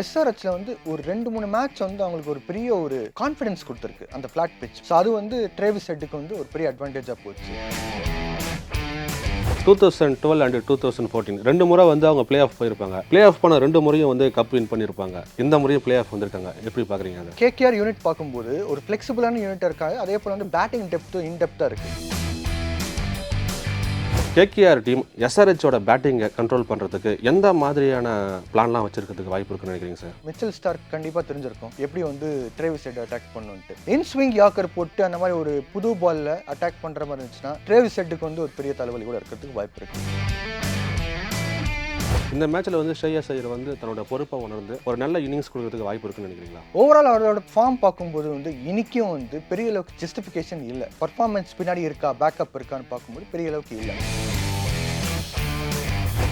எஸ்ஆர்ஹெச்ல வந்து ஒரு ரெண்டு மூணு மேட்ச் வந்து அவங்களுக்கு ஒரு பெரிய ஒரு கான்ஃபிடன்ஸ் கொடுத்துருக்கு அந்த ஃபிளாட் பிச் ஸோ அது வந்து ட்ரேவிஸ் ஹெட்டுக்கு வந்து ஒரு பெரிய அட்வான்டேஜாக போச்சு. Two thousand twelve and two thousand fourteen ரெண்டு முறை வந்து அவங்க ப்ளே ஆஃப் போயிருப்பாங்க. ப்ளே ஆஃப் பண்ண ரெண்டு முறையும் வந்து கப் வின் பண்ணியிருப்பாங்க இந்த முறையும் ப்ளே ஆஃப் வந்திருக்காங்க. எப்படி பார்க்குறீங்க அதை? கேகேஆர் யூனிட் பார்க்கும்போது ஒரு ஃப்ளெக்சிபிளான யூனிட்டாக இருக்காங்க அதே போல் வந்து பேட்டிங் டெப்த்து இன்டெப்த்தாக இருக்குது கேகேஆர் டீம் எஸ்ஆர்ஹெச்சோட பேட்டிங்கை கண்ட்ரோல் பண்ணுறதுக்கு எந்த மாதிரியான பிளான்லாம் வச்சிருக்கிறதுக்கு வாய்ப்பு இருக்குன்னு நினைக்கிறீங்க சார்? மிச்சல் ஸ்டார்க் கண்டிப்பாக தெரிஞ்சிருக்கும். எப்படி வந்து ட்ரேவிஸ் ஹெட் அட்டாக் பண்ணுன்ட்டு. இன் ஸ்விங் யாக்கர் போட்டு அந்த மாதிரி ஒரு புது பாலில் அட்டாக் பண்ணுற மாதிரி இருந்துச்சுன்னா ட்ரேவிஸ் ஹெட்டுக்கு வந்து ஒரு பெரிய தலைவலி கூட இருக்கிறதுக்கு வாய்ப்பு இருக்குது இந்த மேட்ச்சில் வந்து ஸ்ரேயஸ் ஐயர் வந்து தன்னோட பொறுப்பை உணர்ந்து ஒரு நல்ல இன்னிங்ஸ் கொடுக்கறதுக்கு வாய்ப்பு இருக்குன்னு நினைக்கிறீங்களா? ஓவரால் அவரோட ஃபார்ம் பார்க்கும்போது வந்து இனிக்கும் வந்து பெரிய அளவுக்கு ஜஸ்டிஃபிகேஷன் இல்லை. பர்ஃபார்மன்ஸ் பின்னாடி இருக்கா பேக்கப் இருக்கான்னு பார்க்கும்போது பெரிய அளவுக்கு இல்லை.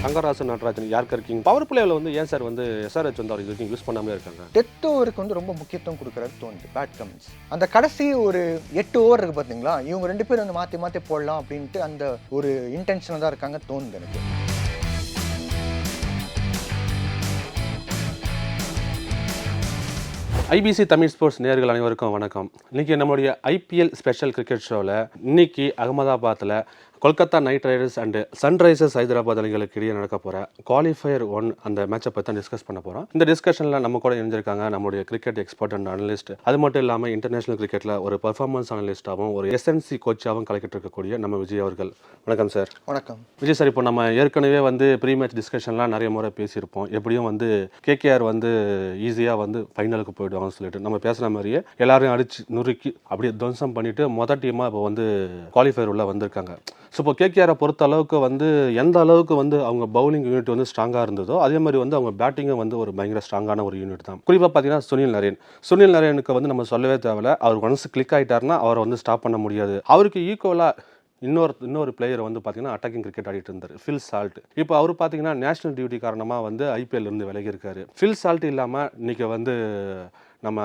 சங்கராசன் நடராஜன் யார்கர் கிங் பவர் பிளேவில் வந்து ஏன் சார் வந்து எஸ்ஆர்ஹெச் வந்து அவர் இது வரைக்கும் யூஸ் பண்ணாமே இருக்காங்க டெத் ஓவருக்கு வந்து ரொம்ப முக்கியத்துவம் கொடுக்குறது தோணுது பேட் கமெண்ட்ஸ் அந்த கடைசி ஒரு எட்டு ஓவர் இருக்கு பார்த்தீங்களா இவங்க ரெண்டு பேரும் வந்து மாற்றி மாற்றி போடலாம் அப்படின்ட்டு அந்த ஒரு இன்டென்ஷனாக தான் இருக்காங்க தோணுது எனக்கு ஐபிசி தமிழ் ஸ்போர்ட்ஸ் நேர்கள் அனைவருக்கும் வணக்கம். இன்னைக்கு நம்மளுடைய ஐபிஎல் ஸ்பெஷல் கிரிக்கெட் ஷோவில் இன்னைக்கு அகமதாபாத்தில் Kolkata Knight Riders and Sunrisers Hyderabad அணிகளுக்கு இடையே நடக்க போகிற குவாலிஃபயர் ஒன் அந்த மேட்சை பற்றி தான் டிஸ்கஸ் பண்ண போகிறோம் இந்த டிஸ்கஷனில் நம்ம கூட இணைஞ்சிருக்காங்க நம்மளுடைய கிரிக்கெட் எக்ஸ்பர்ட் அண்ட் அனலிஸ்ட் அது மட்டும் இல்லாமல் இன்டர்நேஷனல் கிரிக்கெட்டில் ஒரு பர்ஃபார்மன்ஸ் அனலிஸ்ட்டாகவும் ஒரு எஸ்என்சி கோச்சாகவும் கலக்கிட்டு இருக்கக்கூடிய நம்ம விஜய் அவர்கள். வணக்கம் சார் வணக்கம். விஜய் சார் இப்போ நம்ம ஏற்கனவே வந்து ப்ரீ மேட்ச் டிஸ்கஷன்லாம் நிறைய முறை பேசியிருப்போம். எப்படியும் வந்து கேகேஆர் வந்து ஈஸியாக வந்து ஃபைனலுக்கு போயிடுவாங்கன்னு சொல்லிட்டு நம்ம பேசுன மாதிரியே எல்லாரையும் அடிச்சு நுறுக்கி அப்படியே துவம்சம் பண்ணிட்டு மொதல் டீமாக இப்போ வந்து குவாலிஃபயர் உள்ள வந்திருக்காங்க. ஸோ இப்போ கேகேஆரை பொறுத்த அளவுக்கு வந்து எந்த அளவுக்கு வந்து அவங்க பவுலிங் யூனிட் வந்து ஸ்ட்ராங்காக இருந்ததோ அதே மாதிரி வந்து அவங்க பேட்டிங்கும் வந்து ஒரு பயங்கர ஸ்ட்ராங்கான ஒரு யூனிட் தான். குறிப்பாக பார்த்தீங்கன்னா சுனில் நரேன் சுனில் நரேனுக்கு வந்து நம்ம சொல்லவே தேவையில்ல. அவர் மனசு கிளிக் ஆகிட்டாருன்னா அவரை வந்து ஸ்டாப் பண்ண முடியாது. அவருக்கு ஈக்குவலாக இன்னொரு இன்னொரு பிளேயர் வந்து பார்த்தீங்கன்னா அட்டாக்கிங் கிரிக்கெட் ஆடிட்டு இருந்தார். ஃபில் சால்ட் இப்போ அவர் பார்த்தீங்கன்னா நேஷனல் டியூட்டி காரணமாக வந்து ஐபிஎல் இருந்து விலகி இருக்காரு. ஃபில் சால்ட் இல்லாமல் இன்னைக்கு வந்து நம்ம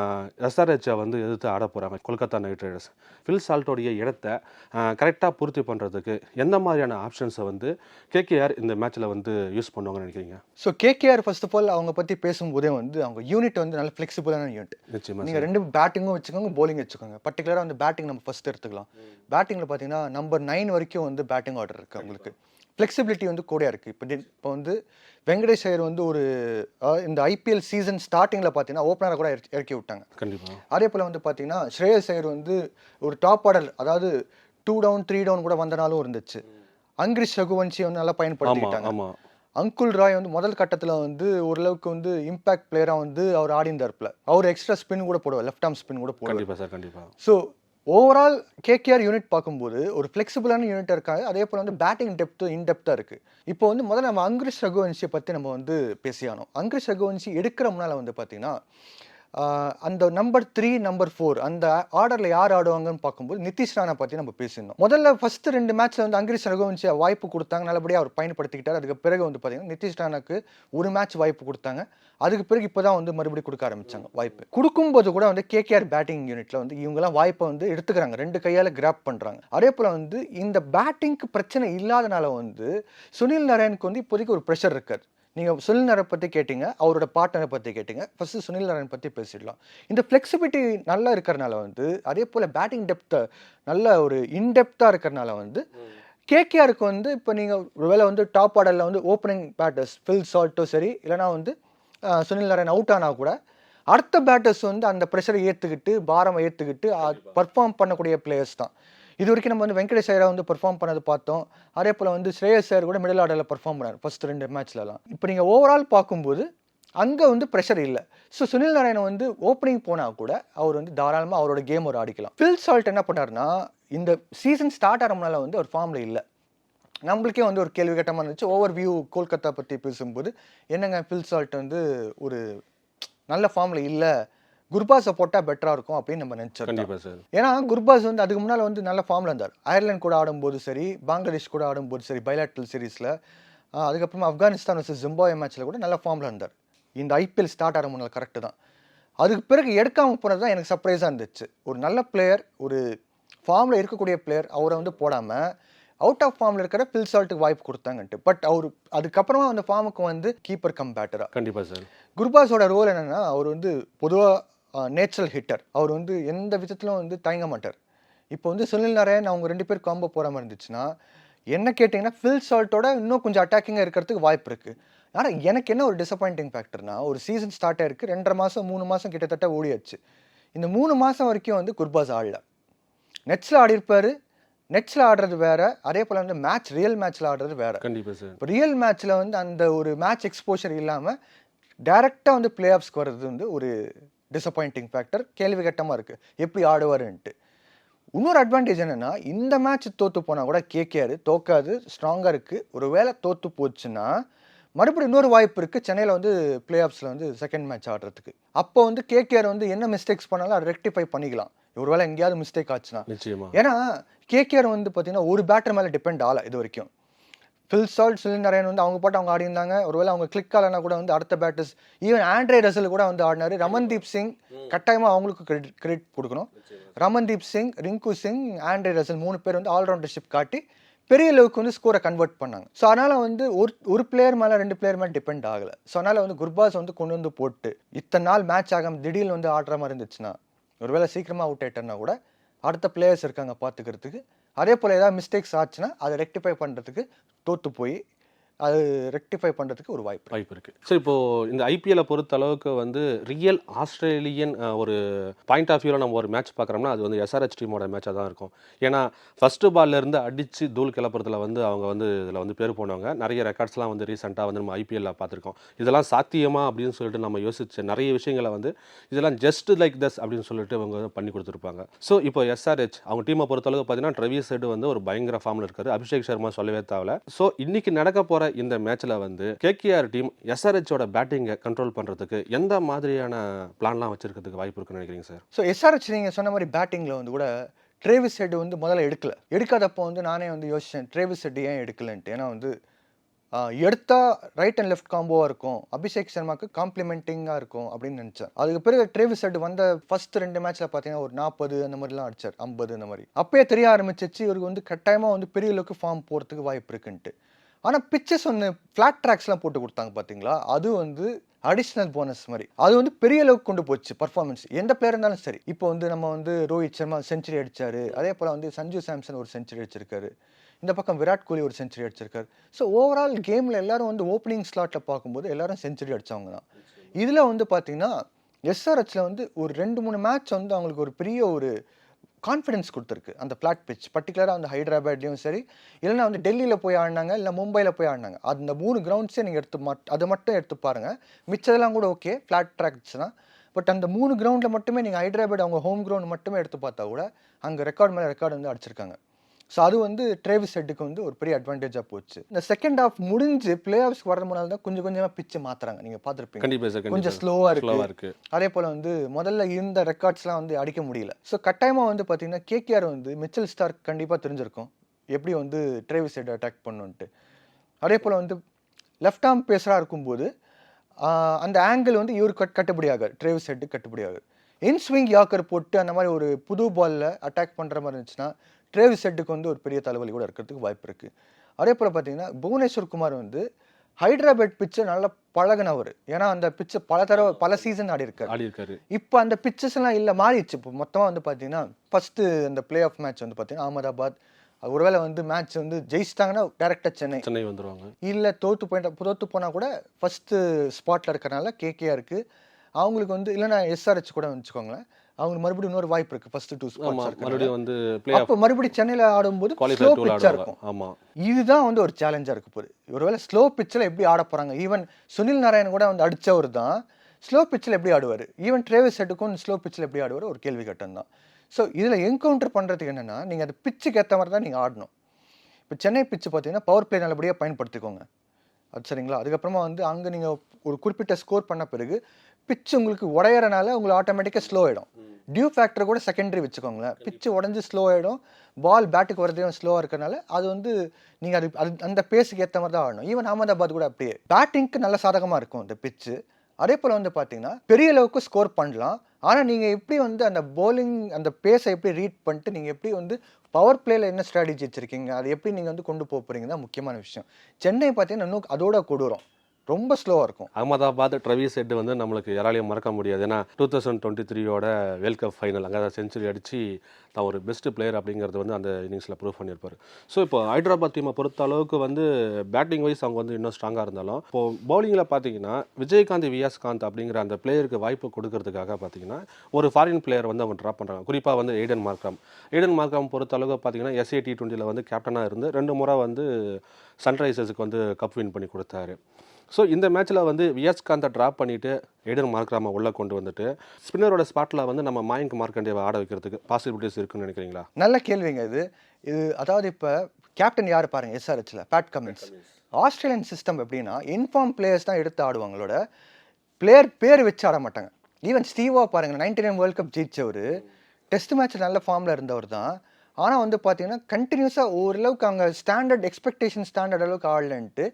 எஸ்ஆர்ஹெச்சை வந்து எதிர்த்து ஆட போகிறாங்க கொல்கத்தா நைட் ரைடர்ஸ். ஃபில் சால்ட்டோடைய இடத்த கரெக்டாக பூர்த்தி பண்ணுறதுக்கு எந்த மாதிரியான ஆப்ஷன்ஸை வந்து கேகேஆர் இந்த மேட்ச்சில் வந்து யூஸ் பண்ணுவாங்கன்னு நினைக்கிறீங்க? So KKR first of all அவங்க பற்றி பேசும்போதே வந்து அவங்க யூனிட் வந்து நல்ல ஃப்ளெக்சிபிளான யூனிட் நிச்சயமா நீங்கள் ரெண்டு பேட்டிங்கும் வச்சுக்கோங்க bowling வச்சுக்கோங்க. பர்டிகுலராக வந்து பேட்டிங் நம்ம ஃபர்ஸ்ட் எடுத்துக்கலாம். பேட்டிங்கில் பார்த்தீங்கன்னா நம்பர் நைன் வரைக்கும் வந்து பேட்டிங் ஆர்டர் இருக்குது அவங்களுக்கு. ஃப்ளெக்சிபிலிட்டி வந்து கூட இருக்குது இப்போ இப்போ வந்து வெங்கடேஷ் ஐயர் வந்து ஒரு இந்த ஐபிஎல் சீசன் ஸ்டார்டிங்கில் பார்த்தீங்கன்னா ஓப்பனரை கூட இறக்கி- விட்டாங்க. கண்டிப்பாக அதே போல் வந்து பார்த்தீங்கன்னா ஸ்ரேயஸ் ஐயர் வந்து ஒரு டாப் ஆர்டர் அதாவது டூ டவுன் த்ரீ டவுன் கூட வந்தனாலும் இருந்துச்சு. அங்கிரிஷ் ரகுவன்சி வந்து நல்லா பயன்படுத்திக்கிட்டாங்க. அங்குல் ராய் வந்து முதல் கட்டத்தில் வந்து ஓரளவுக்கு வந்து இம்பாக்ட் பிளேயராக வந்து அவர் ஆடி அவர் எக்ஸ்ட்ரா ஸ்பின் கூட போடுவார் லெஃப்ட் ஆர்ம் ஸ்பின் கூட போடுவார். கண்டிப்பாக சார் கண்டிப்பாக ஸோ ஓவரால் கேகேஆர் யூனிட் பார்க்கும்போது ஒரு ஃப்ளெக்சிபிளான யூனிட் இருக்காது. அதே போல் வந்து பேட்டிங் டெப்த்து இன்டெப்த்தாக இருக்குது இப்போ வந்து முதல்ல நம்ம அங்கிரிஷ் ரகுவன்சியை பற்றி நம்ம வந்து பேசியானோம் அங்கிரிஷ் ரகுவன்சி எடுக்கிற முன்னால் வந்து பார்த்திங்கன்னா அந்த நம்பர் த்ரீ நம்பர் ஃபோர் அந்த ஆர்டரில் யார் ஆடுவாங்கன்னு பார்க்கும்போது நிதிஷ் ராணா பற்றி நம்ம பேசியிருந்தோம். முதல்ல ஃபர்ஸ்ட் ரெண்டு மேட்ச்சில் வந்து அங்கிரிஷ் ரகுவன்சியை வாய்ப்பு கொடுத்தாங்க. நல்லபடியாக அவர் பயன்படுத்திக்கிட்டார். அதுக்கு பிறகு வந்து பார்த்தீங்கன்னா நிதிஷ் ராணாக்கு ஒரு மேட்ச் வாய்ப்பு கொடுத்தாங்க. அதுக்கு பிறகு இப்போ தான் வந்து மறுபடியும் கொடுக்க ஆரம்பித்தாங்க வாய்ப்பு. கொடுக்கும்போது கூட வந்து கேகேஆர் பேட்டிங் யூனிட்ல வந்து இவங்கெல்லாம் வாய்ப்பை வந்து எடுத்துக்கிறாங்க. ரெண்டு கையால் கிராப் பண்ணுறாங்க அதே போல் வந்து இந்த பேட்டிங்க்கு பிரச்சனை இல்லாதனால வந்து சுனில் நரேனுக்கு வந்து இப்போதைக்கு ஒரு ப்ரெஷர் இருக்காது. நீங்கள் சுனில் நரேன் பற்றி கேட்டீங்க அவரோட பார்ட்னரை பற்றி கேட்டீங்க. ஃபர்ஸ்ட் சுனில் நரேன் பற்றி பேசிடலாம். இந்த ஃப்ளெக்சிபிலிட்டி நல்லா இருக்கிறனால வந்து அதே போல் பேட்டிங் டெப்த்தை நல்ல ஒரு இன்டெப்த்தாக இருக்கிறனால வந்து கேகேஆருக்கு வந்து இப்போ நீங்கள் ஒருவேளை வந்து டாப் ஆர்டரில் வந்து ஓப்பனிங் பேட்டர்ஸ் ஃபில் சால்ட்டோ சரி இல்லைனா வந்து சுனில் நரேன் அவுட் ஆனால் கூட அடுத்த பேட்டர்ஸ் வந்து அந்த ப்ரெஷரை ஏற்றுக்கிட்டு பாரமை ஏற்றுக்கிட்டு பர்ஃபார்ம் பண்ணக்கூடிய பிளேயர்ஸ் தான். இது வரைக்கும் நம்ம வந்து வெங்கடேஷ் ஐயரா வந்து பெர்ஃபார்ம் பண்ணது பார்த்தோம். அதே போல் வந்து ஸ்ரேயஸ் ஐயர் கூட மிடில் ஆர்டரில் பெர்ஃபார்ம் பண்ணார் ஃபர்ஸ்ட் ரெண்டு மேட்ச்லலாம் இப்போ நீங்கள் ஓவரால் பார்க்கும்போது அங்கே வந்து ப்ரெஷர் இல்லை. ஸோ சுனில் நாராயணன் வந்து ஓப்பனிங் போனால் கூட அவர் வந்து தாராளமாக அவரோட கேம் ஒரு ஆடிக்கலாம். ஃபில் சால்ட் என்ன பண்ணாருன்னா இந்த சீசன் ஸ்டார்ட் ஆகிறதுனால வந்து ஒரு ஃபார்மில் இல்லை. நம்மளுக்கே வந்து ஒரு கேள்வி கட்டமாக இருந்துச்சு. ஓவர் வியூ கோல்கத்தா பற்றி பேசும்போது என்னங்க ஃபில் சால்ட் வந்து ஒரு நல்ல ஃபார்மில் இல்லை? குர்பாஸை போட்டால் பெட்டராக இருக்கும் அப்படின்னு நம்ம நினச்சிருக்கோம் கண்டிப்பாக சார். ஏன்னா குர்பாஸ் வந்து அதுக்கு முன்னால் வந்து நல்ல ஃபார்மில் இருந்தார். அயர்லாந்து கூட ஆடும்போது சரி பங்களாதேஷ் கூட ஆடும்போது சரி பைலாட்டல் சீரீஸில் அதுக்கப்புறமா ஆப்கானிஸ்தான் வர்சஸ் ஜிம்பாவே மேட்ச்சில் கூட நல்ல ஃபார்மில் இருந்தார். இந்த ஐபிஎல் ஸ்டார்ட் ஆகிற முன்னால் கரெக்டு தான். அதுக்கு பிறகு எடுக்காம போனது தான் எனக்கு சர்ப்ரைஸாக இருந்துச்சு. ஒரு நல்ல பிளேயர் ஒரு ஃபார்மில் இருக்கக்கூடிய பிளேயர் அவரை வந்து போடாமல் அவுட் ஆஃப் ஃபார்மில் இருக்கிற பில் சால்ட்டுக்கு வாய்ப்பு கொடுத்தாங்கன்ட்டு. பட் அவர் அதுக்கப்புறமா அந்த ஃபார்முக்கு வந்து கீப்பர் கம் பேட்டரா கண்டிப்பா சார். குர்பாஸோட ரோல் என்னன்னா அவர் வந்து பொதுவாக நேச்சுரல் ஹிட்டர் அவர் வந்து எந்த விதத்திலும் வந்து தயங்க மாட்டார். இப்போ வந்து சுனில் நாராயண் அவங்க ரெண்டு பேர் காம்போ போகிற மாதிரி இருந்துச்சுன்னா என்ன கேட்டிங்கன்னா ஃபில் சால்ட்டோட இன்னும் கொஞ்சம் அட்டாக்கிங்காக இருக்கிறதுக்கு வாய்ப்பு இருக்குது ஆனால் எனக்கு என்ன ஒரு டிசப்பாயிண்டிங் ஃபேக்டர்னா ஒரு சீசன் ஸ்டார்ட் ஆயிருக்கு ரெண்டரை மாதம் மூணு மாதம் கிட்டத்தட்ட ஓடியாச்சு. இந்த மூணு மாதம் வரைக்கும் வந்து குர்பாஸ் ஆடல. நெட்ஸில் ஆடிருப்பாரு நெட்ஸில் ஆடுறது வேற அதே போல் வந்து மேட்ச் ரியல் மேட்ச்சில் ஆடுறது வேற. கண்டிப்பா சார் இப்போ ரியல் மேட்ச்சில் வந்து அந்த ஒரு மேட்ச் எக்ஸ்போஷர் இல்லாமல் டைரெக்டாக வந்து பிளே ஆஃப்ஸ்க்கு வர்றது வந்து ஒரு டிசப்பாயிண்டிங் ஃபேக்டர் கேள்வி கட்டமாக இருக்குது எப்படி ஆடுவாருன்ட்டு. இன்னொரு அட்வான்டேஜ் என்னன்னா இந்த மேட்ச் தோத்து போனால் கூட கேகேஆர் தோக்காது ஸ்ட்ராங்காக இருக்குது ஒரு வேளை தோத்து போச்சுன்னா மறுபடியும் இன்னொரு வாய்ப்பு இருக்குது சென்னையில் வந்து பிளே ஆஃப்ஸில் வந்து செகண்ட் மேட்ச் ஆடுறதுக்கு. அப்போ வந்து கேகேஆர் வந்து என்ன மிஸ்டேக்ஸ் பண்ணாலும் அதை ரெக்டிஃபை பண்ணிக்கலாம். ஒருவேளை எங்கேயாவது மிஸ்டேக் ஆச்சுன்னா. ஏன்னா கேகேஆர் வந்து பார்த்தீங்கன்னா ஒரு பேட்டர் மேலே டிபெண்ட் ஆகல இது வரைக்கும். ஃபில் சால்ட் சுனில் நரேன் வந்து அவங்க பாட்டு அவங்க ஆடிருந்தாங்க ஒருவேளை அவங்க கிளிக் ஆலனா கூட வந்து அடுத்த பேட்டர்ஸ் ஈவன் ஆண்ட்ரே ரசல் கூட வந்து ஆடினாரு. ரமன்தீப் சிங் கட்டாயமாக அவங்களுக்கு கிரெடிட் கிரெடிட் கொடுக்கணும். ரமன்தீப் சிங் ரிங்கு சிங் ஆண்ட்ரே ரசல் மூணு பேர் வந்து ஆல்ரவுண்டர்ஷிப் காட்டி பெரிய அளவுக்கு வந்து ஸ்கோரை கன்வெர்ட் பண்ணாங்க. ஸோ அதனால வந்து ஒரு ஒரு பிளேயர் மேலே ரெண்டு பிளேயர் மேலே டிபெண்ட் ஆகலை. ஸோ அதனால வந்து குர்பாஸ் வந்து கொண்டு வந்து போட்டு இத்தனை நாள் மேட்ச் ஆகாம திடீர்னு வந்து ஆடுற மாதிரி இருந்துச்சுன்னா ஒருவேளை சீக்கிரமாக அவுட் ஆயிட்டேன்னா கூட அடுத்த பிளேயர்ஸ் இருக்காங்க பார்த்துக்கிறதுக்கு அதே போல் ஏதாவது மிஸ்டேக்ஸ் ஆச்சுன்னா அதை ரெக்டிஃபை பண்ணுறதுக்கு தோற்று போய் அது ரெக்டிஃபை பண்ணுறதுக்கு ஒரு வாய்ப்பு வாய்ப்பு இருக்குது ஸோ இப்போது இந்த ஐபிஎல்லை பொறுத்த அளவுக்கு வந்து ரியல் ஆஸ்திரேலியன் ஒரு பாயிண்ட் ஆஃப் வியூவில் நம்ம ஒரு மேட்ச் பார்க்குறோம்னா அது வந்து எஸ்ஆர்ஹெச் டீமோட மேட்சாக தான் இருக்கும். ஏன்னா ஃபஸ்ட்டு பால்லேருந்து இருந்து தூள் கிளப்புறதுல வந்து அவங்க வந்து இதில் வந்து பேர் போனவங்க. நிறைய ரெக்கார்ட்ஸ்லாம் வந்து ரீசெண்டாக வந்து நம்ம ஐபிஎல்ல பார்த்துருக்கோம். இதெல்லாம் சாத்தியமா அப்படின்னு சொல்லிட்டு நம்ம யோசிச்ச நிறைய விஷயங்களை வந்து இதெல்லாம் ஜஸ்ட் லைக் தஸ் அப்படின்னு சொல்லிட்டு அவங்க வந்து பண்ணி கொடுத்துருப்பாங்க. ஸோ இப்போ எஸ்ஆர்ஹெச் அவங்க டீமை பொறுத்தளவுக்கு பார்த்தீங்கன்னா ட்ரவிஸ் ஹெட் வந்து ஒரு பயங்கர ஃபார்மில் இருக்காரு. அபிஷேக் சர்மா சொல்லவே தேவையில்ல. ஸோ இன்னைக்கு நடக்க போகிற இந்த மேட்ச்சில் வந்து கேகேஆர் டீம் எஸ்ஆர்ஹெச்சோட பேட்டிங்கை கண்ட்ரோல் பண்ணுறதுக்கு எந்த மாதிரியான பிளான்லாம் வச்சிருக்கிறதுக்கு வாய்ப்பு இருக்குன்னு நினைக்கிறீங்க சார் ஸோ எஸ்ஆர்ஹெச் நீங்கள் சொன்ன மாதிரி பேட்டிங்கில் வந்து கூட ட்ரேவிஸ் ஹெட் வந்து முதல்ல எடுக்கல. எடுக்காதப்போ வந்து நானே வந்து யோசிச்சேன் ட்ரேவிஸ் ஹெட் ஏன் எடுக்கலன்ட்டு. ஏன்னா வந்து எடுத்தால் எடுத்தா ரைட் அண்ட் லெஃப்ட் காம்போவாக இருக்கும். அபிஷேக் சர்மாக்கு காம்ப்ளிமெண்டிங்காக இருக்கும் அப்படின்னு நினச்சேன். அதுக்கு பிறகு ட்ரேவிஸ் ஹெட் வந்த ஃபர்ஸ்ட் ரெண்டு மேட்ச்சில் பார்த்தீங்கன்னா ஒரு நாற்பது அந்த மாதிரிலாம் அடிச்சார் ஐம்பது அந்த மாதிரி. அப்பயே தெரிய ஆரம்பிச்சிச்சு இவருக்கு வந்து கட்டாயமாக வந்து பெரிய அளவுக்கு ஃபார்ம் போகிறதுக்கு வாய்ப்பு இருக்குன்ட்டு. ஆனால் பிச்சர்ஸ் ஒன்று ஃப்ளாட் ட்ராக்ஸ்லாம் போட்டு கொடுத்தாங்க பார்த்தீங்களா அது வந்து அடிஷ்னல் போனஸ் மாதிரி. அது வந்து பெரிய அளவுக்கு கொண்டு போச்சு பர்ஃபார்மன்ஸ் எந்த பிளேயர் இருந்தாலும் சரி. இப்போ வந்து நம்ம வந்து ரோஹித் சர்மா செஞ்சுரி அடித்தார் அதே போல் வந்து சஞ்சு சாம்சன் ஒரு செஞ்சுரி அடிச்சிருக்காரு. இந்த பக்கம் விராட் கோலி ஒரு செஞ்சுரி அடிச்சிருக்காரு. ஸோ ஓவரால் கேமில் எல்லாரும் வந்து ஓப்பனிங் ஸ்லாட்டில் பார்க்கும்போது எல்லாரும் செஞ்சுரி அடித்தவங்க தான். இதில் வந்து பார்த்தீங்கன்னா எஸ்ஆர்ஹெச்சில் வந்து ஒரு ரெண்டு மூணு மேட்ச் வந்து அவங்களுக்கு ஒரு பெரிய ஒரு கான்ஃபிடன்ஸ் கொடுத்துருக்கு. அந்த பிளாட் பிச் பர்டிகுலராக அந்த ஹைதராபாத்லேயும் சரி இல்லைன்னா வந்து டெல்லியில் போய் ஆடினாங்க இல்லை மும்பையில் போய் ஆடினாங்க. அந்த மூணு கிரவுண்ட்ஸே நீங்கள் எடுத்து மட் அதை மட்டும் எடுத்து பாருங்கள் மிச்சதெல்லாம் கூட ஓகே ஃப்ளாட் ட்ராக்ஸ் தான். பட் அந்த மூணு கிரவுண்டில் மட்டுமே நீங்கள் ஹைதராபாத் அவங்க ஹோம் கிரவுண்ட் மட்டுமே எடுத்து பார்த்தா கூட அங்கே ரெக்கார்ட் மேலே ரெக்கார்டு வந்து அடிச்சிருக்காங்க. ஸோ அது வந்து ட்ரேவிஸ் ஹெட்டுக்கு வந்து ஒரு பெரிய அட்வான்டேஜாக போச்சு. இந்த செகண்ட் ஹாஃப் முடிஞ்சு பிளே ஆஃப்ஸ்க்கு வர முன்னால் தான் கொஞ்சம் கொஞ்சமாக பிச்சு மாத்துறாங்க. நீங்கள் பார்த்துருப்பீங்க. கண்டிப்பாக கொஞ்சம் ஸ்லோவாக இருக்கு. இருக்கு. அதே போல் வந்து முதல்ல இருந்த ரெக்கார்ட்ஸ்லாம் வந்து அடிக்க முடியல. ஸோ கட்டாயமாக வந்து பார்த்தீங்கன்னா கேகேஆர் வந்து மிச்சல் ஸ்டார்க் கண்டிப்பாக தெரிஞ்சிருக்கும். எப்படி வந்து ட்ரேவிஸ் ஹெட் அட்டாக் பண்ணுன்ட்டு. அதே போல் வந்து லெஃப்ட் ஆர்ம் பேஸராக இருக்கும்போது அந்த ஆங்கிள் வந்து இவர் கட் கட்டுப்படியாகாது ட்ரேவிஸ் ஹெட்டு கட்டுப்படியாகாது இன் ஸ்விங் யாக்கர் போட்டு அந்த மாதிரி ஒரு புது பாலில் அட்டாக் பண்ணுற மாதிரி இருந்துச்சுன்னா ட்ரேவிஸ் ஹெட்டுக்கு வந்து ஒரு பெரிய தலைவலி கூட இருக்கிறதுக்கு வாய்ப்பு இருக்குது அதே போல் பார்த்தீங்கன்னா புவனேஸ்வர் குமார் வந்து ஹைதராபாத் பிச்சை நல்லா பழகினவர். ஏன்னா அந்த பிச்சை பல தடவை பல சீசன் ஆடி இருக்காரு. ஆடி இருக்காரு இப்போ அந்த பிச்சஸ் எல்லாம் இல்லை மாறிடுச்சு. இப்போ மொத்தமாக வந்து பார்த்தீங்கன்னா ஃபர்ஸ்ட் அந்த பிளே ஆஃப் மேட்ச் வந்து பார்த்தீங்கன்னா அகமதாபாத் ஒருவேளை வந்து மேட்ச் வந்து ஜெயிச்சிட்டாங்கன்னா டேரெக்டாக சென்னை. சென்னை வந்துருவாங்க. இல்லை தோத்து போயிட்ட தோத்து போனால் கூட ஃபஸ்ட்டு ஸ்பாட்டில் இருக்கிறனால கேகேஆர் இருக்குது அவங்களுக்கு வந்து இல்லைன்னா எஸ்ஆர்ஹெச் கூட வச்சுக்கோங்களேன். அவங்களுக்கு மறுபடியும் இன்னொரு வாய்ப்பு இருக்குது ஃபர்ஸ்ட் டூ இருக்கு மறுபடியும் வந்து பிளே ஆஃப் அப்போ மறுபடியும் சென்னையில் ஆடும்போது ஸ்லோ ஆடுவாங்க. இருக்கும். ஆமா. இதுதான் வந்து ஒரு சேலஞ்சாக இருக்க போகுது. ஒருவேளை ஸ்லோ பிச்சில் எப்படி ஆட போகிறாங்க ஈவன் சுனில் நாராயண் கூட வந்து அடித்தவர் தான். ஸ்லோ பிச்சில் எப்படி ஆடுவார்? ஈவன் ட்ரேவிஸ் செட்டுக்கும் ஸ்லோ பிச்சில் எப்படி ஆடுவார்? ஒரு கேள்வி கட்டம் தான். ஸோ இதில் என்கவுண்டர் பண்ணுறதுக்கு என்னென்னா நீங்கள் அந்த பிச்சுக்கு ஏற்ற மாதிரி தான் நீங்கள் ஆடணும். இப்போ சென்னை பிச்சு பார்த்தீங்கன்னா பவர் பிளே நல்லபடியாக பயன்படுத்திக்கோங்க. அது சரிங்களா? அதுக்கப்புறமா வந்து அங்கே நீங்கள் ஒரு குறிப்பிட்ட ஸ்கோர் பண்ண பிறகு பிச்சு உங்களுக்கு உடையறனால உங்களுக்கு ஆட்டோமேட்டிக்காக ஸ்லோ ஆகிடும் டியூ ஃபேக்டர் கூட செகண்டரி வச்சுக்கோங்களேன். பிச்சு உடஞ்சி ஸ்லோ ஆகிடும் பால் பேட்டுக்கு வரதையும் ஸ்லோவாக இருக்கறனால அது வந்து நீங்கள் அது அது அந்த பேஸுக்கு ஏற்ற மாதிரி தான் ஆடணும். ஈவன் அகமதாபாத் கூட அப்படியே. பேட்டிங்க்கு நல்ல சாதகமாக இருக்கும் இந்த பிச்சு அதே போல் வந்து பார்த்தீங்கன்னா பெரிய அளவுக்கு ஸ்கோர் பண்ணலாம். ஆனால் நீங்கள் எப்படி வந்து அந்த bowling அந்த பேஸை எப்படி ரீட் பண்ணிட்டு நீங்கள் எப்படி வந்து பவர் பிளேல என்ன ஸ்ட்ராட்டஜி வச்சுருக்கீங்க அதை எப்படி நீங்கள் வந்து கொண்டு போக போகிறீங்க தான் முக்கியமான விஷயம். சென்னை பார்த்தீங்கன்னா இன்னும் அதோட கொடூரம். ரொம்ப ஸ்லோவாக இருக்கும். அகமதாபாத் ட்ரவிஸ் ஹெட் வந்து நம்மளுக்கு யாராலையும் மறக்க முடியாது. ஏன்னா டூ தௌசண்ட் டுவெண்ட்டி த்ரீயோட வேர்ல்ட் கப் ஃபைனல் அங்கே செஞ்சுரி அடித்து தான் ஒரு பெஸ்ட் பிளேயர் அப்படிங்கிறது வந்து அந்த இன்னிங்ஸில் ப்ரூவ் பண்ணியிருப்பார். ஸோ இப்போ ஹைதராபாத் டீமை பொறுத்த அளவுக்கு வந்து பேட்டிங் வைஸ் அவங்க வந்து இன்னும் ஸ்ட்ராங்காக இருந்தாலும் இப்போ பவுலிங்கில் பார்த்தீங்கன்னா விஜயகாந்த் வியாஸ்காந்த் அப்படிங்கிற அந்த பிளேயருக்கு வாய்ப்பு கொடுக்கறதுக்காக பார்த்தீங்கன்னா ஒரு ஃபாரின் பிளேயர் வந்து அவங்க ட்ராப் பண்ணுறாங்க குறிப்பாக வந்து ஏடன் மார்க்ராம் ஏடன் மார்க்ராம் பொறுத்த அளவுக்கு பார்த்தீங்கன்னா எஸ்ஏ டி டுவெண்ட்டியில் வந்து கேப்டனாக இருந்து ரெண்டு முறை வந்து சன்ரைசர்ஸுக்கு வந்து கப் வின் பண்ணி கொடுத்தாரு. ஸோ இந்த மேட்ச்சில் வந்து வியாஸ்காந்தை ட்ராப் பண்ணிவிட்டு ஏடன் மார்க்ராமை உள்ளே கொண்டு வந்துட்டு ஸ்பின்னரோட ஸ்பாட்டில் வந்து நம்ம மாயங்க் மார்க்கண்டியாவை ஆட வைக்கிறதுக்கு பாசிபிலிட்டிஸ் இருக்குன்னு நினைக்கிறீங்களா? நல்ல கேள்விங்க இது. இது அதாவது இப்போ கேப்டன் யார் பாருங்க எஸ்ஆர்ஹெச்சில் பேட் கமின்ஸ் ஆஸ்திரேலியன் சிஸ்டம் எப்படின்னா இன்ஃபார்ம் பிளேயர்ஸ் தான் எடுத்து ஆடுவாங்களோட பிளேயர் பேர் வச்சு ஆட மாட்டாங்க. ஈவன் ஸ்டீவா பாருங்க நைன்டி நைன் வேர்ல்ட் கப் ஜெயிச்சவர். டெஸ்ட் மேட்ச் நல்ல ஃபார்மில் இருந்தவர் தான். ஆனால் வந்து பார்த்தீங்கன்னா கண்டினியூஸாக ஓரளவுக்கு அங்கே ஸ்டாண்டர்ட் எக்ஸ்பெக்டேஷன் ஸ்டாண்டர்ட் அளவுக்கு ஆடலன்ட்டு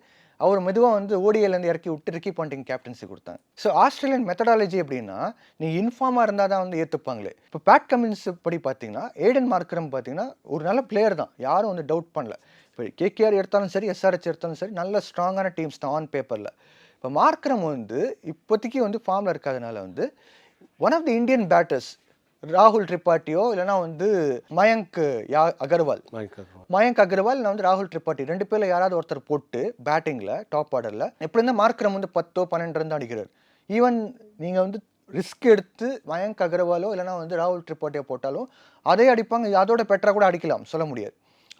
அவர் மெதுவாக வந்து ஓடிஏலேருந்து இறக்கி விட்டு ரிக்கி பாண்டிங் கேப்டன்சி கொடுத்தாங்க. ஸோ ஆஸ்திரேலியன் மெத்தடாலஜி எப்படின்னா நீ இன்ஃபார்மாக இருந்தால் தான் வந்து ஏற்றுப்பாங்களே இப்போ பேட் கமின்ஸ் படி பார்த்தீங்கன்னா ஏடன் மார்க்கரம் பார்த்தீங்கன்னா ஒரு நல்ல பிளேயர் தான். யாரும் வந்து டவுட் பண்ணல. இப்போ கேகேஆர் எடுத்தாலும் சரி எஸ்ஆர்ஹெச் எடுத்தாலும் சரி நல்ல ஸ்ட்ராங்கான டீம்ஸ் தான் ஆன் பேப்பரில் இப்போ மார்க்கரம் வந்து இப்போதைக்கு வந்து ஃபார்மில் இருக்காதனால வந்து one of the Indian batters ராகுல் திரிபாட்டியோ இல்லைனா வந்து மயங்க் யா அகர்வால். மாயங்க் அகர்வால். நான் வந்து ராகுல் திரிபாட்டி. ரெண்டு பேர்ல யாராவது ஒருத்தர் போட்டு பேட்டிங்கில் டாப் ஆர்டரில் எப்படி இருந்தால் மார்க்கரம் வந்து பத்தோ பன்னெண்டு ரன் அடிக்கிறார். ஈவன் நீங்கள் வந்து ரிஸ்க் எடுத்து மயங்க் அகர்வாலோ இல்லைனா வந்து ராகுல் திரிபாட்டியோ போட்டாலும் அதே அடிப்பாங்க. அதோட பெட்டராக கூட அடிக்கலாம் சொல்ல முடியாது.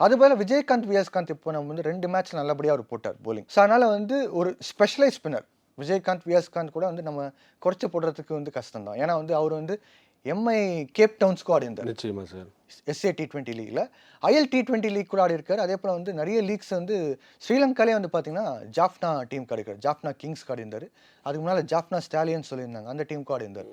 அதுபோல விஜயகாந்த் வியாஸ்காந்த் இப்போ நம்ம வந்து ரெண்டு மேட்ச் நல்லபடியாக அவர் போட்டார் போலிங் ஸோ அதனால் வந்து ஒரு ஸ்பெஷலைஸ் ஸ்பின்னர் விஜயகாந்த் வியாஸ்காந்த் கூட வந்து நம்ம குறைச்சி போடுறதுக்கு வந்து கஷ்டம் தான் ஏன்னா வந்து அவர் வந்து எம்ஐ கேப் டவுன்ஸ்க்கு ஆடி இருந்தார் நிச்சயமா சார் எஸ்ஏ டி டுவெண்ட்டி லீக்ல ஐஎல் டி டுவெண்ட்டி லீக் கூட ஆடி இருக்காரு. அதே போல் வந்து நிறைய லீக்ஸ் வந்து ஸ்ரீலங்காலே வந்து பார்த்தீங்கன்னா ஜாஃப்னா டீம் கிடைக்காரு ஜாஃப்னா கிங்ஸ் ஆடி இருந்தார். அதுக்கு முன்னால் ஜாஃப்னா ஸ்டாலியன் சொல்லியிருந்தாங்க. அந்த டீமுக்கு ஆடி இருந்தார்.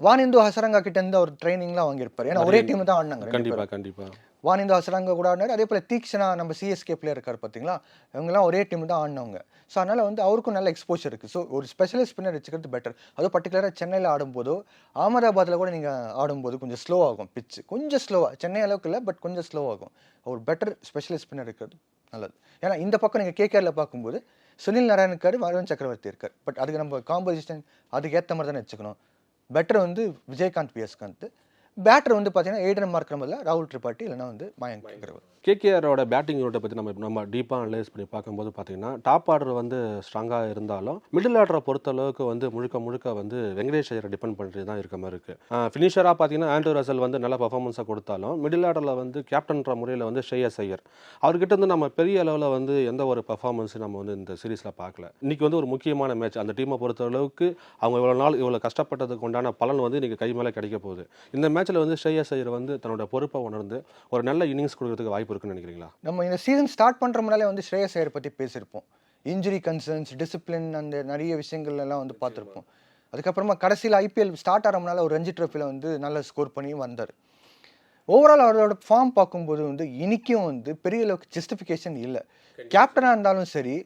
வானிந்து ஹசரங்கா கிட்ட இருந்து அவர் ட்ரைனிங்லாம் வாங்கியிருப்பார். ஏன்னா ஒரே டீம் தான் ஆடினாங்க கண்டிப்பா கண்டிப்பா. வானிந்து அங்கே கூட ஆடினார் அதே போல் தீக்ஷனா நம்ம சிஎஸ்கே பிளேயர் இருக்கார் பார்த்தீங்களா இவங்கெல்லாம் ஒரே டீம் தான் ஆடினவங்க. ஸோ அதனால் வந்து அவருக்கும் நல்ல எக்ஸ்போஷர் இருக்குது ஸோ ஒரு ஸ்பெஷலிஸ்ட் ஸ்பின்னர் வச்சுக்கிறது பெட்டர் அதுவும் பர்டிகுலராக சென்னையில் ஆடும்போதோ அகமதாபாத்தில் கூட நீங்கள் ஆடும்போது கொஞ்சம் ஸ்லோ ஆகும் பிச்சு கொஞ்சம் ஸ்லோவாக சென்னை அளவுக்கு இல்லை பட் கொஞ்சம் ஸ்லோ ஆகும். ஒரு பெட்டர் ஸ்பெஷலிஸ்ட் ஸ்பின்னர் இருக்கிறது நல்லது. ஏன்னா இந்த பக்கம் நீங்கள் கேகேஆரில் பார்க்கும்போது சுனில் நாராயண் இருக்கார் வருண் சக்கரவர்த்தி இருக்கார். பட் அதுக்கு நம்ம காம்போசிஷன் அதுக்கு ஏற்ற மாதிரி தானே வச்சுக்கணும். பெட்டர் வந்து விஜயகாந்த் வியஸ்காந்த் பேட்டர் வந்து பார்த்தீங்கன்னா ஏடன் மார்க்கர் பதில் ராகுல் திரிபாட்டி இல்லைன்னா வந்து மயங்க் அகர்வால் கேகேஆரோட பேட்டிங் யூனிட்டை பற்றி நம்ம நம்ம டீப்பாக அனலைஸ் பண்ணி பார்க்கும்போது பார்த்தீங்கன்னா டாப் ஆர்டர் வந்து ஸ்ட்ராங்காக இருந்தாலும் மிடில் ஆர்டரை பொறுத்த அளவுக்கு வந்து முழுக்க முழுக்க வந்து வெங்கடேஷ் ஐயரை டிபெண்ட் பண்ணிட்டு தான் இருக்க மாதிரி இருக்குது ஃபினிஷராக பார்த்தீங்கன்னா ஆண்ட்ரூ ரசல் வந்து நல்ல பர்ஃபார்மன்ஸை கொடுத்தாலும் மிடில் ஆர்டரில் வந்து கேப்டன்ற முறையில் வந்து ஷேயஸ் ஐயர். அவர்கிட்ட இருந்து நம்ம பெரிய அளவில் வந்து எந்த ஒரு பர்ஃபார்மன்ஸும் நம்ம வந்து இந்த சீரீஸில் பார்க்கல. இன்னைக்கு வந்து ஒரு முக்கியமான மேட்ச் அந்த டீமை பொறுத்த அளவுக்கு அவங்க இவ்வளோ நாள் இவ்வளோ கஷ்டப்பட்டதுக்கு உண்டான பலன் வந்து இன்னைக்கு கை மேலே கிடைக்க போகுது. இந்த மேட்ச்சில் வந்து ஷேயஸ் ஐயர் வந்து தன்னோட பொறுப்பை உணர்ந்து ஒரு நல்ல இன்னிங்ஸ் கொடுக்கறதுக்கு வாய்ப்பு இருக்குன்னு நினைக்கிறீங்களா? நம்ம இந்த சீசன் ஸ்டார்ட் பண்ணுற முன்னாலே வந்து ஸ்ரேயஸ் ஐயர் பற்றி பேசியிருப்போம். இன்ஜுரி கன்சர்ன்ஸ் டிசிப்ளின் அந்த நிறைய விஷயங்கள் எல்லாம் வந்து பார்த்துருப்போம். அதுக்கப்புறமா கடைசியில் ஐபிஎல் ஸ்டார்ட் ஆகிற முன்னால் ஒரு ரஞ்சி ட்ரோஃபியில் வந்து நல்ல ஸ்கோர் பண்ணி வந்தார். ஓவரால் அவரோட ஃபார்ம் பார்க்கும்போது வந்து இனிக்கும் வந்து பெரிய அளவுக்கு ஜஸ்டிஃபிகேஷன் இல்லை. கேப்டனாக இருந்தாலும் சரி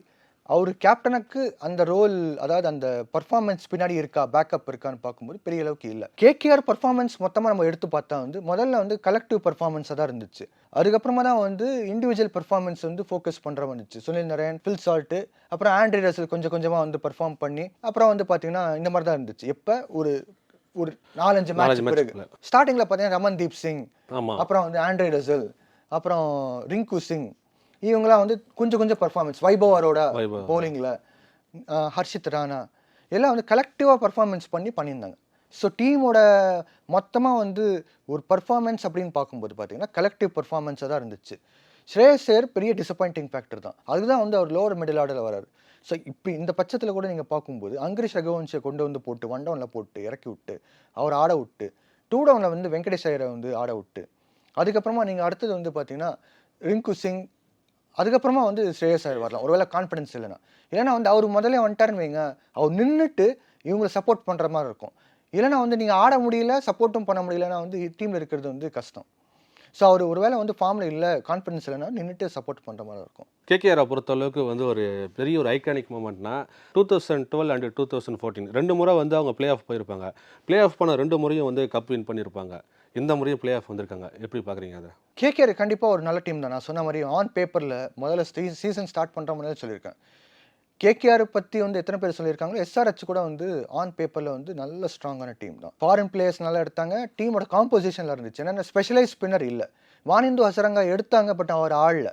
அவர் கேப்டனுக்கு அந்த ரோல் அதாவது அந்த பர்ஃபார்மன்ஸ் பின்னாடி இருக்கா பேக்கப் இருக்கான்னு பார்க்கும்போது பெரிய அளவுக்கு இல்லை. கேகேஆர் பர்ஃபார்மன்ஸ் மொத்தமாக நம்ம எடுத்து பார்த்தா வந்து முதல்ல வந்து கலெக்டிவ் பர்ஃபார்மன்ஸாக தான் இருந்துச்சு. அதுக்கப்புறமா தான் வந்து இண்டிவிஜுவல் பர்ஃபார்மன்ஸ் வந்து ஃபோக்கஸ் பண்ணுற வந்துச்சு சுனில் நரேன் ஃபில் சால்ட்டு அப்புறம் ஆண்ட்ரி ரசல் கொஞ்சம் கொஞ்சமாக வந்து பர்ஃபார்ம் பண்ணி அப்புறம் வந்து பார்த்தீங்கன்னா இந்த மாதிரி தான் இருந்துச்சு. எப்போ? ஒரு ஒரு நாலஞ்சு மேட்ச் பிறகு. ஸ்டார்டிங்கில் பார்த்தீங்கன்னா ரமன்தீப் சிங் அப்புறம் வந்து ஆண்ட்ரே ரசல் அப்புறம் ரிங்கு சிங் இவங்களாம் வந்து கொஞ்சம் கொஞ்சம் பர்ஃபார்மன்ஸ் வைபவ் அரோடா. போலிங்கில் ஹர்ஷித் ராணா எல்லாம் வந்து கலெக்டிவாக பர்ஃபார்மன்ஸ் பண்ணி பண்ணியிருந்தாங்க. ஸோ டீமோட மொத்தமாக வந்து ஒரு பர்ஃபார்மன்ஸ் அப்படின்னு பார்க்கும்போது பார்த்தீங்கன்னா கலெக்டிவ் பர்ஃபார்மன்ஸாக தான் இருந்துச்சு. ஸ்ரேயஸ் ஐயர் பெரிய டிசப்பாயிண்டிங் ஃபேக்டர் தான். அதுதான் வந்து அவர் லோவர் மிடில் ஆர்டரில் வராரு. ஸோ இப்போ இந்த பட்சத்தில் கூட நீங்கள் பார்க்கும்போது அங்கிரிஷ் ரகுவன்ஷை கொண்டு வந்து போட்டு ஒன் டவுனில் போட்டு இறக்கி விட்டு அவர் ஆட விட்டு டூ டவுனில் வந்து வெங்கடேஷ் ஐயரை வந்து ஆட விட்டு அதுக்கப்புறமா நீங்கள் அடுத்தது வந்து பார்த்தீங்கன்னா ரிங்கு சிங் அதுக்கப்புறமா வந்து ஸ்ரேயஸ் ஐயர் வரலாம். ஒருவேளை கான்ஃபிடன்ஸ் இல்லைன்னா. இல்லைன்னா வந்து அவர் முதல்ல வந்துட்டாருன்னு வைங்க. அவர் நின்றுட்டு இவங்களை சப்போர்ட் பண்ணுற மாதிரி இருக்கும். இல்லைன்னா வந்து நீங்கள் ஆட முடியல சப்போர்ட்டும் பண்ண முடியலன்னா வந்து டீமில் இருக்கிறது வந்து கஷ்டம். ஸோ அவர் ஒருவேளை வந்து ஃபார்மில் இல்லை கான்ஃபிடன்ஸ் இல்லைனா நின்றுட்டு சப்போர்ட் பண்ணுற மாதிரி இருக்கும். கேகேஆரை பொறுத்தளவுக்கு வந்து ஒரு பெரிய ஒரு iconic மூமெண்ட்னா two thousand twelve and two thousand fourteen ரெண்டு முறை வந்து அவங்க பிளே ஆஃப் போயிருப்பாங்க. பிளே ஆஃப் பண்ண ரெண்டு முறையும் வந்து கப் வின் பண்ணியிருப்பாங்க. இந்த முறையும் பிளே ஆஃப் வந்திருக்காங்க. எப்படி பார்க்குறீங்க அதை? கேகேஆர் கண்டிப்பாக ஒரு நல்ல டீம் தான். நான் சொன்ன மாதிரி ஆன் பேப்பரில் முதல்ல சீசன் ஸ்டார்ட் பண்ணுற முன்னாடி சொல்லியிருக்கேன். கேகேஆர் பற்றி வந்து எத்தனை பேர் சொல்லியிருக்காங்களோ எஸ்ஆர்ஹெச் கூட வந்து ஆன் பேப்பரில் வந்து நல்ல ஸ்ட்ராங்கான டீம் தான். ஃபாரின் பிளேயர்ஸ் நல்லா எடுத்தாங்க. டீமோட காம்போசிஷனில் இருந்துச்சு. ஏன்னா ஸ்பெஷலைஸ் ஸ்பின்னர் இல்லை. வானிந்து ஹசரங்கா எடுத்தாங்க பட் அவர் ஆடல.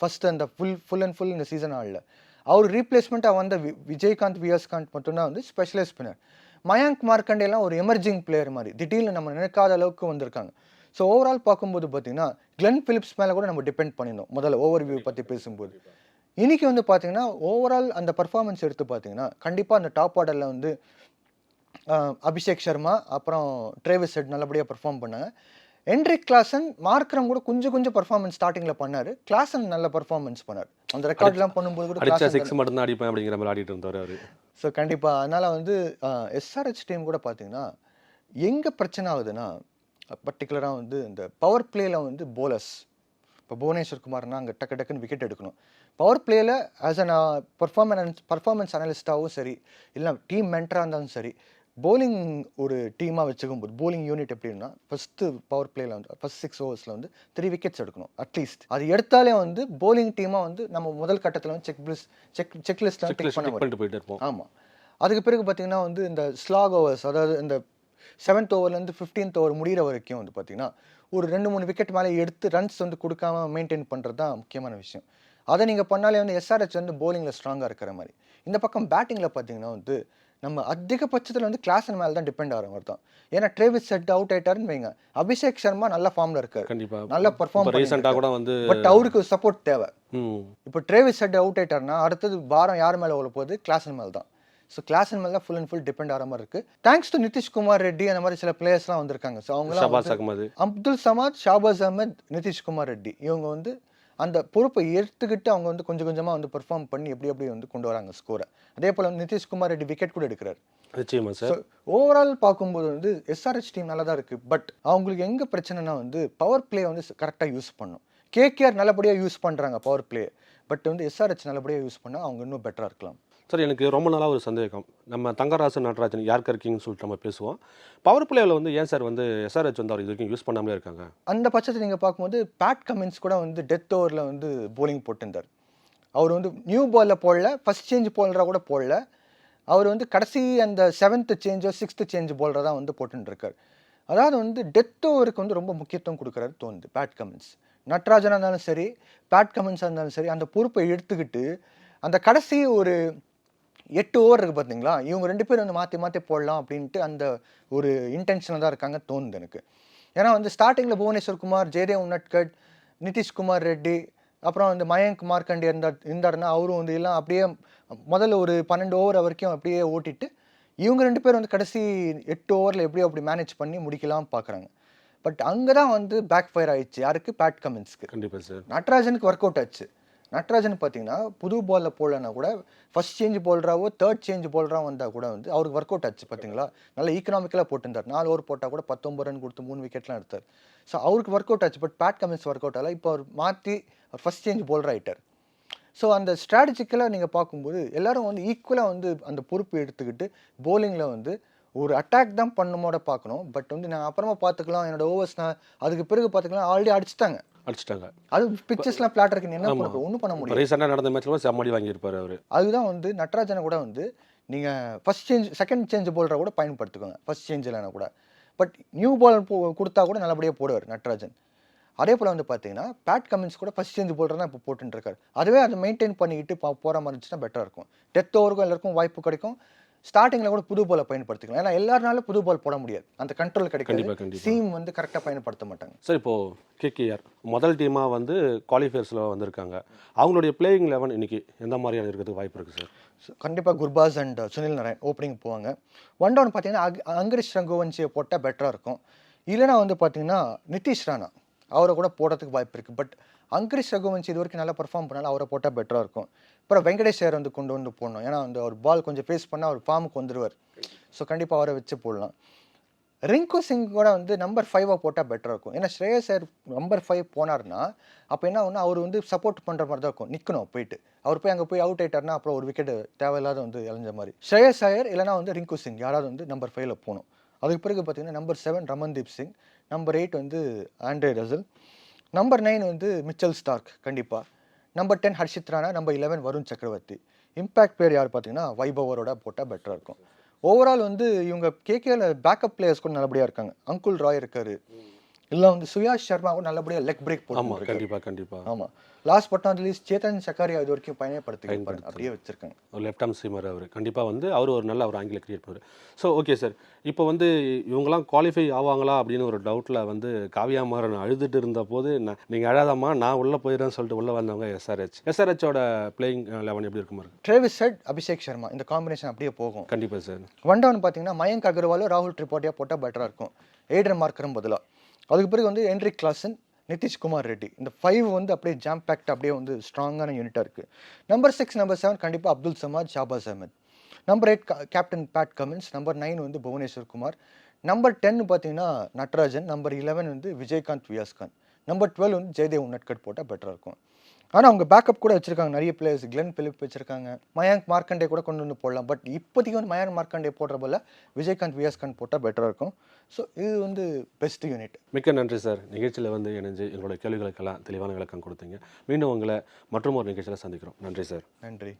ஃபஸ்ட் அந்த ஃபுல் ஃபுல் அண்ட் ஃபுல் இந்த சீசன் ஆடல. அவர் ரீப்ளேஸ்மெண்ட்டாக வந்த வி- விஜயகாந்த் வியாஸ்காந்த் மட்டும்தான் வந்து ஸ்பெஷலைஸ் ஸ்பின்னர் மயாங்க் மார்க்கண்டேலாம் ஒரு எமர்ஜிங் பிளேயர் மாதிரி. திடீர்னு நம்ம நினைக்காத அளவுக்கு வந்திருக்காங்க. ஸோ ஓவரால் பார்க்கும்போது பார்த்தீங்கன்னா கிளென் பிலிப்ஸ் மேலே கூட நம்ம டிபெண்ட் பண்ணியிருந்தோம். முதல்ல ஓவர் வியூ பற்றி பேசும்போது. இன்னைக்கு வந்து பார்த்தீங்கன்னா ஓவரால் அந்த பர்ஃபார்மன்ஸ் எடுத்து பார்த்தீங்கன்னா கண்டிப்பாக அந்த டாப் ஆர்டரில் வந்து அபிஷேக் சர்மா அப்புறம் ட்ரேவிஸ் ஹெட் நல்லபடியாக பெர்ஃபார்ம் பண்ணாங்க. என்ட்ரிக் கிளாசன் மார்க்ரம் கூட கொஞ்சம் கொஞ்சம் பர்ஃபார்மன்ஸ் ஸ்டார்டிங்கில் பண்ணார். கிளாசன் நல்ல பர்ஃபார்மன்ஸ் பண்ணார். அந்த ரெக்கார்ட்லாம் பண்ணும்போது கூட அடிச்சா சிக்ஸ் மட்டும் தான் அடிப்பேன் அப்படிங்கிற மாதிரி ஆடிட்டு இருந்தார் அவர். ஸோ கண்டிப்பாக அதனால் வந்து எஸ்ஆர்ஹெச் டீம் கூட பார்த்தீங்கன்னா எங்கே பிரச்சனை ஆகுதுன்னா பர்டிகுலராக வந்து இந்த பவர் பிளேயில் வந்து போலர்ஸ் இப்போ புவனேஸ்வர் குமார்னா அங்கே டக்கு டக்குன்னு விக்கெட் எடுக்கணும். பவர் பிளேயில் ஆஸ் அன் பர்ஃபார்மன்ஸ் பர்ஃபார்மன்ஸ் அனலிஸ்டாகவும் சரி இல்லை டீம் மென்டராக இருந்தாலும் சரி bowling ஒரு டீமாக வச்சுக்கும் போது bowling யூனிட் எப்படின்னா ஃபஸ்ட்டு பவர் பிளேயில் வந்து ஃபஸ்ட் சிக்ஸ் ஓவர்ஸில் வந்து த்ரீ விக்கெட்ஸ் எடுக்கணும் அட்லீஸ்ட் அது எடுத்தாலே வந்து bowling டீமாக வந்து நம்ம முதல் கட்டத்தில் வந்து check list check check check tick பண்ண போயிட்டு இருப்போம். ஆமாம் அதுக்கு பிறகு பார்த்தீங்கன்னா வந்து இந்த ஸ்லாக் ஓவர்ஸ் அதாவது இந்த செவன்த் ஓவர்லேருந்து ஃபிஃப்டீன்த் ஓவர் முடிகிற வரைக்கும் வந்து பார்த்தீங்கன்னா ஒரு ரெண்டு மூணு விக்கெட் மேலே எடுத்து ரன்ஸ் வந்து கொடுக்காம மெயின்டைன் பண்ணுறது தான் முக்கியமான விஷயம். அதை நீங்கள் பண்ணாலே வந்து எஸ்ஆர்ஹெச் வந்து bowlingல ஸ்ட்ராங்காக இருக்கிற மாதிரி. இந்த பக்கம் பேட்டிங்கில் பார்த்தீங்கன்னா வந்து நம்ம அதிகபட்சத்தில் வந்து கிளாஸன் மேலே தான் டிபெண்ட் ஆகிற மாதிரி தான். ஏன்னா ட்ரேவிஸ் செட் அவுட் ஆயிட்டாருன்னு வைங்க. அபிஷேக் சர்மா நல்ல ஃபார்மில் இருக்காரு. கண்டிப்பா. நல்லா இப்போ ரீசெண்டாக கூட வந்து பட் அவருக்கு சப்போர்ட் தேவை. இப்போ ட்ரேவிஸ் ஹெட் அவுட் ஆயிட்டாருன்னா அடுத்தது பாரம் யார் மேலே உள்ள போகுது? கிளாஸன் மேலே தான். ஸோ கிளாஸன் மேலே ஃபுல் அண்ட் ஃபுல் டிபெண்ட் ஆகிற மாதிரி இருக்கு. தேங்க்ஸ் டு நிதிஷ்குமார் ரெட்டி அந்த மாதிரி சில பிளேயர்ஸ்லாம் வந்திருக்காங்க. ஸோ அகமது. அப்துல் சமாத் ஷாபாஸ் அஹமத் நிதிஷ்குமார் ரெட்டி. இவங்க வந்து அந்த பொறுப்பை எடுத்துக்கிட்டு அவங்க வந்து கொஞ்சம் கொஞ்சமாக வந்து பெர்ஃபார்ம் பண்ணி எப்படி எப்படி வந்து கொண்டு வராங்க ஸ்கோரை அதே போல் வந்து நிதிஷ்குமார் ரெட்டி விக்கெட் கூட எடுக்கிறார். நிச்சயமா சார் ஓவரால் பார்க்கும்போது வந்து எஸ்ஆர்ஹெச் டீம் நல்லா தான் இருக்குது பட் அவங்களுக்கு எங்கே பிரச்சனைனா வந்து பவர் பிளே வந்து கரெக்டாக யூஸ் பண்ணும். கேகேஆர் நல்லபடியாக யூஸ் பண்ணுறாங்க பவர் பிளே பட் வந்து எஸ்ஆர்ஹெச் நல்லபடியாக யூஸ் பண்ணால் அவங்க இன்னும் பெட்டராக இருக்கலாம். சார் எனக்கு ரொம்ப நாளாக ஒரு சந்தேகம். நம்ம தங்கராசன் நடராஜன் யார்கர் கிங்னு சொல்லிட்டு நம்ம பேசுவோம். பவர் பிளேவில் வந்து ஏன் சார் வந்து எஸ்ஆர்ஹெச் வந்து அவர் இது வரைக்கும் யூஸ் பண்ணாமலே இருக்காங்க? அந்த பட்சத்தில் நீங்கள் பார்க்கும்போது பேட் கமின்ஸ் கூட வந்து டெத் ஓவரில் வந்து போலிங் போட்டிருந்தார். அவர் வந்து நியூ பாலில் போடல ஃபர்ஸ்ட் சேஞ்ச் போலராக கூட போடல. அவர் வந்து கடைசி அந்த செவன்த்து சேஞ்சோ சிக்ஸ்த்து சேஞ்ச் போலராக தான் வந்து போட்டுருக்கார் அதாவது வந்து டெத் ஓவருக்கு வந்து ரொம்ப முக்கியத்துவம் கொடுக்குறாரு தோணுது பேட் கமின்ஸ் நட்ராஜனாக இருந்தாலும் சரி பேட் கமின்ஸாக இருந்தாலும் சரி அந்த பொறுப்பை எடுத்துக்கிட்டு அந்த கடைசி ஒரு எட்டு ஓவர் இருக்கு பார்த்தீங்களா? இவங்க ரெண்டு பேரும் வந்து மாற்றி மாற்றி போடலாம் அப்படின்ட்டு அந்த ஒரு இன்டென்ஷனில் தான் இருக்காங்க தோணுது எனக்கு. ஏன்னா வந்து ஸ்டார்டிங்கில் புவனேஸ்வர் குமார் ஜெயதேவ் உன்னட்கட் நிதிஷ்குமார் ரெட்டி அப்புறம் வந்து மயங்க் மார்க்கண்டே இருந்தார் இருந்தாருன்னா அவரும் வந்து எல்லாம் அப்படியே முதல்ல ஒரு பன்னெண்டு ஓவர் வரைக்கும் அப்படியே ஓட்டிட்டு இவங்க ரெண்டு பேரும் வந்து கடைசி எட்டு ஓவரில் எப்படியோ அப்படி மேனேஜ் பண்ணி முடிக்கலாம் பார்க்குறாங்க பட் அங்கே தான் வந்து பேக் ஃபயர் ஆயிடுச்சு. யாருக்கு? பேட் கமின்ஸ்க்கு கண்டிப்பாக சார் நட்ராஜனுக்கு ஒர்க் அவுட் ஆச்சு. நட்ராஜன் பார்த்தீங்கன்னா புது பாலில் போடலன்னா கூட ஃபர்ஸ்ட் சேஞ்ச் போல்றாவோ தேர்ட் சேஞ்ச் போல்றாவோ வந்தால் கூட வந்து அவருக்கு ஒர்க் அவுட் ஆச்சு பார்த்தீங்களா? நல்ல ஈக்கனாமிக்கலாக போட்டிருந்தார். நாலு ஓவர் போட்டால் கூட பத்தொம்பது ரன் கொடுத்து மூணு விக்கெட்லாம் எடுத்தார். ஸோ அவருக்கு ஒர்க் அவுட் ஆச்சு but Pat Cummins work out ஆகல இப்போ அவர் மாற்றி ஃபர்ஸ்ட் சேஞ்ச் போல்டர் ஆகிட்டார் ஸோ அந்த ஸ்ட்ராட்டஜிக்கலாக நீங்கள் பார்க்கும்போது எல்லாரும் வந்து ஈக்குவலாக வந்து அந்த பொறுப்பு எடுத்துக்கிட்டு போலிங்கில் வந்து ஒரு அட்டாக் தான் பண்ணமோட பார்க்கணும். பட் வந்து நான் அப்புறமா பார்த்துக்கலாம் என்னோட ஓவர்ஸ் நான் அதுக்கு பிறகு பார்த்துக்கலாம் ஆல்ரெடி அடிச்சுட்டாங்க. அடிச்சிட்டாங்க அது பிக்சர்ஸ்லாம் பிளாட் இருக்கு. என்ன பண்ண ஒன்றும் பண்ண முடியாது. ரீசெண்டாக நடந்த மேட்ச்ல செம்மடி வாங்கியிருப்பாரு அவர். அதுதான் வந்து நட்ராஜனை கூட வந்து நீங்கள் ஃபர்ஸ்ட் சேஞ்ச் செகண்ட் சேஞ்ச் போல்ற கூட பயன்படுத்திக்கோங்க. ஃபர்ஸ்ட் சேஞ்ச் இல்லைனா கூட. பட் நியூ பால் கொடுத்தா கூட நல்லபடியாக போடுவார் நட்ராஜன். அதே போல் வந்து பார்த்தீங்கன்னா பேட் கமின்ஸ் கூட ஃபர்ஸ்ட் சேஞ்ச் போல்டர் தான் இப்போ போட்டுட்டு இருக்காரு. அதுவே அதை மெயின்டைன் பண்ணிக்கிட்டு போ- போற மாதிரி இருந்துச்சுன்னா பெட்டராக இருக்கும். டெத் ஓவருக்கும் எல்லாருக்கும் வாய்ப்பு கிடைக்கும். ஸ்டார்டிங்கில் கூட புது பாலை பயன்படுத்திக்கலாம். ஏன்னா எல்லாருனாலும் புது பால் போட முடியாது. அந்த கண்ட்ரோல் கிடைக்காது. சீம் வந்து கரெக்டாக பயன்படுத்த மாட்டாங்க. சார் இப்போ கேகேஆர் முதல் டீமாக வந்து குவாலிஃபயர்ஸில் வந்திருக்காங்க. அவங்களுடைய பிளேயிங் லெவன் இன்னைக்கு எந்த மாதிரியான இருக்கிறதுக்கு வாய்ப்பு இருக்குது சார்? கண்டிப்பாக குர்பாஸ் அண்ட் சுனில் நாராயண் ஓப்பனிங் போவாங்க. ஒன் டவுன் பார்த்தீங்கன்னா அங் அங்கரிஷ் ரங்கோவன்சியை போட்டால் பெட்டராக இருக்கும். இல்லைனா வந்து பார்த்தீங்கன்னா நிதிஷ் ராணா அவரை கூட போடுறதுக்கு வாய்ப்பு இருக்குது பட் அங்கரிஷ் ரகுவன்ஸ் இது வரைக்கும் நல்லா பர்ஃபார்ம் பண்ணாலும் அவரை போட்டால் பெட்டராக இருக்கும். அப்புறம் வெங்கடேஷ் ஐயர் வந்து கொண்டு வந்து போடணும். ஏன்னா வந்து அவர் பால் கொஞ்சம் ஃபேஸ் பண்ணால் அவர் ஃபார்முக்கு வந்துடுவார் ஸோ கண்டிப்பாக அவரை வச்சு போடலாம். ரிங்கு சிங் கூட வந்து நம்பர் ஃபைவாக போட்டால் பெட்டராக இருக்கும். ஏன்னா ஸ்ரேயஸ் சார் நம்பர் ஃபைவ் போனார்னா அப்போ என்ன ஒன்று அவர் வந்து சப்போர்ட் பண்ணுற மாதிரி தான் இருக்கும். நிற்கணும் போயிட்டு. அவர் போய் அங்கே போய் அவுட் ஆகிட்டார்னா அப்புறம் ஒரு விக்கெட் தேவையில்லாத வந்து இழந்த மாதிரி. ஸ்ரேயஸ் ஐயர் இல்லைனா வந்து ரிங்கு சிங் யாராவது வந்து நம்பர் ஃபைவ்ல போகணும். அதுக்கு பிறகு பார்த்தீங்கன்னா number seven Ramandeep Singh number eight வந்து ஆண்ட்ரே ரசல் நம்பர் நைன் வந்து மிச்சல் ஸ்டார்க் கண்டிப்பாக number ten Harshit Rana number eleven Varun Chakravarthy. Impact பேர் யார் பார்த்தீங்கன்னா வைபவரோட போட்டால் பெட்டராக இருக்கும். ஓவரால் வந்து இவங்க கேகேல பேக்கப் பிளேயர்ஸ் கூட நல்லபடியாக இருக்காங்க. அங்குல் ராய் இருக்காரு. இல்லை வந்து சுயாஷ் சர்மா கூட நல்லபடியாக லெக் பிரேக் ஆமா போட்டு கண்டிப்பா கண்டிப்பா. ஆமாம் last but not least Chetan Sakariya இது வரைக்கும் பயணப்படுத்தி அப்படியே வச்சிருக்காங்க. ஒரு லெஃப்ட் ஆர்ம் ஸ்வீமர் அவர். கண்டிப்பாக வந்து அவர் ஒரு நல்ல ஒரு ஆங்கில கிரியேட் பண்ணுவார். ஸோ ஓகே சார் இப்போ வந்து இவங்கெல்லாம் குவாலிஃபை ஆவாங்களா அப்படின்னு ஒரு டவுட்டில் வந்து காவியா மாறன் அழுதுட்டு இருந்த போது நீங்கள் அழாதாம்மா நான் உள்ளே போயிடுறேன்னு சொல்லிட்டு உள்ளே வந்தவங்க எஸ்ஆர்ஹெச் எஸ்ஆர்ஹெச்சோட பிளேயிங் லெவன் எப்படி இருக்குமா இருக்கு? ட்ரேவிஸ் செட் அபிஷேக் சர்மா இந்த காம்பினேஷன் அப்படியே போகும். கண்டிப்பாக சார் ஒன் டவுன் பார்த்தீங்கன்னா மயங்க் அகர்வாலும் ராகுல் திரிபாட்டியா போட்டால் பெட்டராக இருக்கும். எய்டன் மார்க்கரும் பதிலாக அதுக்கு பிறகு வந்து என்ட்ரி கிளாஸன் நிதிஷ்குமார் ரெட்டி இந்த ஃபைவ் வந்து அப்படியே ஜாம் பேக்ட் அப்படியே வந்து ஸ்ட்ராங்கான யூனிட்டாக இருக்குது நம்பர் சிக்ஸ் நம்பர் செவன் கண்டிப்பாக Abdul Samad Shahbaz Ahmed number eight captain Pat Cummins number nine வந்து புவனேஸ்வர் குமார் நம்பர் டென் பார்த்தீங்கன்னா நட்ராஜன் நம்பர் இலவன் வந்து விஜயகாந்த் வியாஸ்காந்த் நம்பர் டுவெல் வந்து ஜெயதேவ் நட்கட் போட்டால் பெட்டராக இருக்கும். ஆனால் அவங்க பேக்கப் கூட வச்சிருக்காங்க. நிறைய பிளேயர்ஸ் கிளென் பிலிப் வச்சிருக்காங்க. மயாங்க் மார்க்கண்டே கூட கொண்டு வந்து போடலாம். பட் இப்போதைக்கு வந்து மயாங்க் மார்க்கண்டே போடுற போல விஜயகாந்த் வியாஸ்காந்த் போட்டால் பெட்டராக இருக்கும். ஸோ இது வந்து பெஸ்ட் யூனிட் மிக்க நன்றி சார் நிகழ்ச்சியில் வந்து இணைஞ்சு எங்களோட கேள்விகளுக்கெல்லாம் தெளிவான விளக்கம் கொடுத்தீங்க. மீண்டும் உங்களை மற்றும் ஒரு நிகழ்ச்சியில் சந்திக்கிறோம். நன்றி சார் நன்றி.